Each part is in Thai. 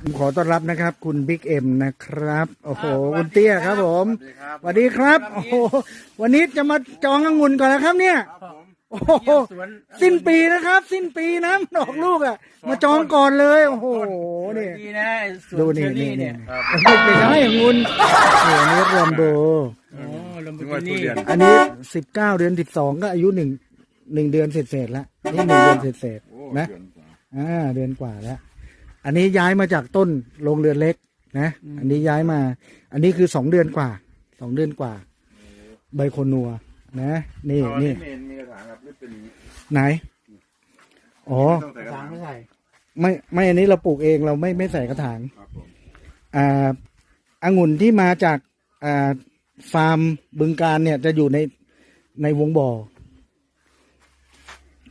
ผมขอต้อนรับนะครับ คุณบิ๊กเอ็มนะครับ โอ้โหคุณเตี้ยครับผมสวัสดีครับ โอ้โหวันนี้จะมาจององุ่นก่อนนะครับเนี่ยโอ้โหสิ้นปีนะครับ สิ้นปีนะดอกลูกอะ มาจองก่อนเลย โอ้โหนี่ดีนะสวนดูเชนี่อนี่รี่นี่เนี่ยไม่เป็นไรองุ่นนี่อันนี้รวมโบโอ้ลำบากนี่อันนี้สิบเก้าเดือนสิบสองก็อายุหนึ่งหนึ่งเดือนเศษๆแล้วนี่หนึ่งเดือนเศษๆนะอ่าเดือนกว่าแล้ว อันนี้ย้ายมาจากต้นโรงเรือนเล็กนะ อันนี้ย้ายมา อันนี้คือสองเดือนกว่า สองเดือนกว่า ใบโคนนัว นะ นี่นี่เมนมีกระถางครับนี่เป็นอย่างนี้ไหน อ๋อ ต้องใส่กระสาถางงไม่ใส่ ไม่ไม่อันนี้เราปลูกเองเราไม่ไม่ใส่กระถางครับผมอ่าองุ่นที่มาจากอ่าฟาร์มบึงการเนี่ยจะอยู่ในในวงบ่อ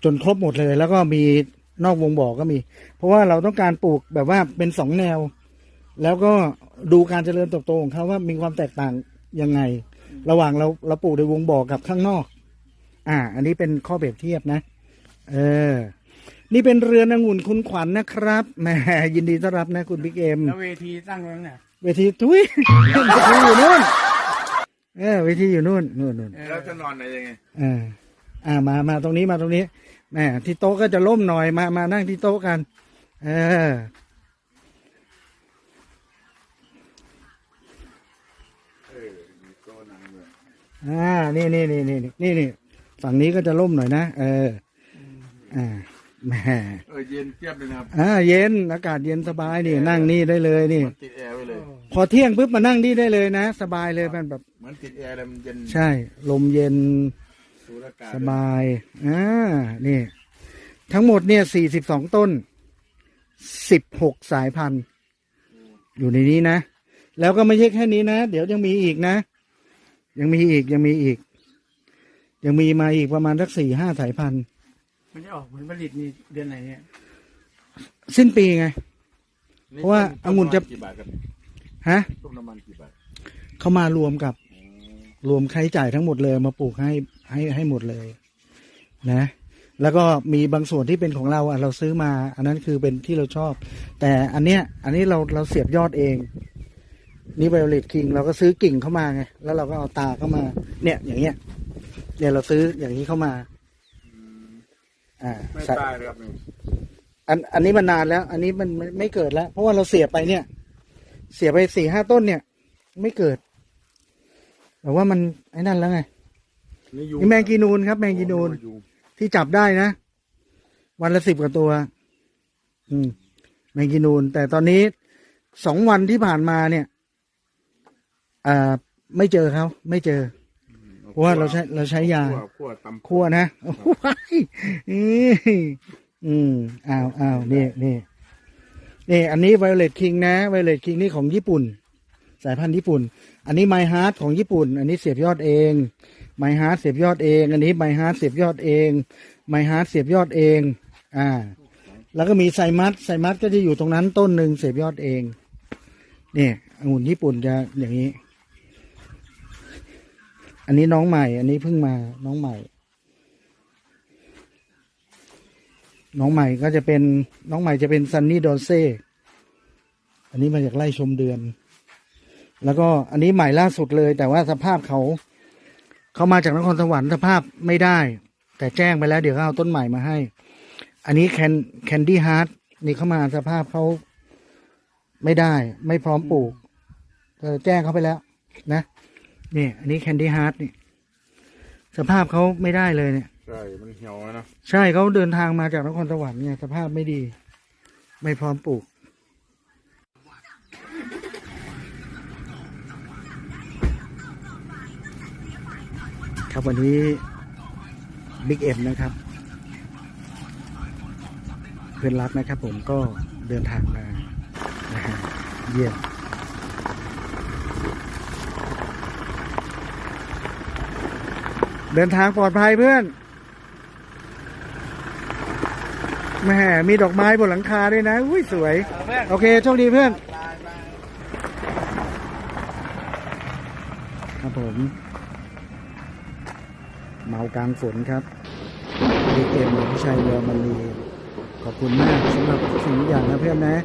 จนครบหมดเลย แล้วก็มี นอกวงบ่อก็มี เพราะว่าเราต้องการปลูกแบบว่าเป็นสองแนว แล้วก็ดูการเจริญเติบโตของเขาว่ามีความแตกต่างยังไง ระหว่างเราเราปลูกในวงบ่อกับข้างนอก อ่า อันนี้เป็นข้อเปรียบเทียบนะ เออ นี่เป็นเรือนองุ่นคุณขวัญนะครับแหมยินดีต้อนรับนะคุณบิ๊กเอ็มแล้วเวทีตั้งไว้ไหนเวทีทุยเวทีอยู่นู่นเออเวทีอยู่นู่นนู่นนู่นแล้วจะนอนไหนยังไงอ่าอ่ามามาตรงนี้มาตรงนี้ แหมที่โต๊ะก็จะล่มหน่อยมามานั่งที่โต๊ะกัน เออเออมีโต๊ะนั่งด้วยอ่า นี่นี่นี่นี่นี่นี่ฝั่งนี้ก็จะล่มหน่อยนะ เออ อ่าแหมเออเย็นเทียบเลยนะครับ อ่า เย็น อากาศเย็นสบายนี่ นั่งนี่ได้เลยนี่มันติดแอร์ไว้เลย พอเที่ยงปุ๊บมานั่งนี่ได้เลยนะ สบายเลยมันแบบ เหมือนติดแอร์เลยมันเย็น ใช่ ลมเย็น สูดอากาศสบายอ่านี่ ทั้งหมดเนี่ยสี่สิบสองต้นสิบหกสายพันธุ์อยู่ในนี้นะ แล้วก็ไม่ใช่แค่นี้นะ เดี๋ยวยังมีอีกนะ ยังมีอีกยังมีอีก ยังมีมาอีกประมาณสักสี่ห้าสายพันธุ์มันจะออกผลผลิตนี่เดือนไหนเนี่ยสิ้นปีไงนี่เพราะว่าต้มองุ่นจะ กี่บาทครับฮะ ต้มน้ำมันกี่บาท เขามารวมกับ รวมค่าใช้จ่ายทั้งหมดเลยมาปลูกให้ ให้ให้หมดเลย นะ แล้วก็มีบางส่วนที่เป็นของเราอะเราซื้อมา อันนั้นคือเป็นที่เราชอบ แต่อันเนี้ย อันนี้เราเราเสียบยอดเองนี่ไวโอเลตคิงเราก็ซื้อกิ่งเข้ามาไงแล้วเราก็เอาตาเข้ามา เนี่ย อย่างเงี้ย เนี่ยเราซื้ออย่างนี้เข้ามา อ่าไม่ตายเลยครับอันอันนี้มันนานแล้ว อันนี้มันไม่ไม่เกิดแล้ว เพราะว่าเราเสียบไปเนี่ย เสียบไปสี่ห้าต้นเนี่ย ไม่เกิดแต่ว่ามันไอ้นั่นแล้วไง นี่ยุนี่แมงกีนูนครับ แมงกีนูนยุงที่จับได้นะ วันละสิบกว่าตัว อืม แมงกีนูน แต่ตอนนี้สองวันที่ผ่านมาเนี่ยอ่าไม่เจอเขาไม่เจอเพราะว่าเราใช้เราใช้ยาคั่วคั่วตำคั่วนะโอ้โหนี่อืมอ้าวอ้าวนี่นี่นี่อันนี้ Violet King นะ Violet King นี่ของญี่ปุ่น สายพันธุ์ญี่ปุ่น อันนี้ My Heart ของญี่ปุ่น อันนี้เสียบยอดเอง My Heart เสียบยอดเอง อันนี้ My Heart เสียบยอดเอง My Heart เสียบยอดเอง อ่า แล้วก็มีไซมัสไซมัสก็จะอยู่ตรงนั้นต้นหนึ่งเสียบยอดเอง เนี่ยองุ่นญี่ปุ่นจะอย่างนี้ อันนี้น้องใหม่ อันนี้เพิ่งมาน้องใหม่ น้องใหม่ก็จะเป็นน้องใหม่จะเป็นซันนี่ดอนเซอันนี้มาจากไล่ชมเดือน แล้วก็อันนี้ใหม่ล่าสุดเลย แต่ว่าสภาพเขาเขามาจากนครสวรรค์สภาพไม่ได้ แต่แจ้งไปแล้วเดี๋ยวเขาเอาต้นใหม่มาให้ อันนี้แคนแคนดี้ฮาร์ดนี่เขามาสภาพเขาไม่ได้ ไม่พร้อมปลูกเออแจ้งเขาไปแล้ว นะนี่อันนี้แคนดี้ฮาร์ดนี่สภาพเขาไม่ได้เลยเนี่ย ใช่ มันเหี่ยวแล้วนะ ใช่เขาเดินทางมาจากนครสวรรค์เนี่ยสภาพไม่ดี ไม่พร้อมปลูก ครับวันนี้บิ๊กเอ็มนะครับ เพื่อนรักนะครับผมก็เดินทางมาเยี่ยมเดินทางปลอดภัยเพื่อนแม่มีดอกไม้บนหลังคาด้วยนะ อุ้ยสวย โอเคโชคดีเพื่อน ครับผม เมากลางฝนครับดีเกมพิชัยเรือมันีขอบคุณมากสำหรับสิ่งอย่างนะเพื่อนนะ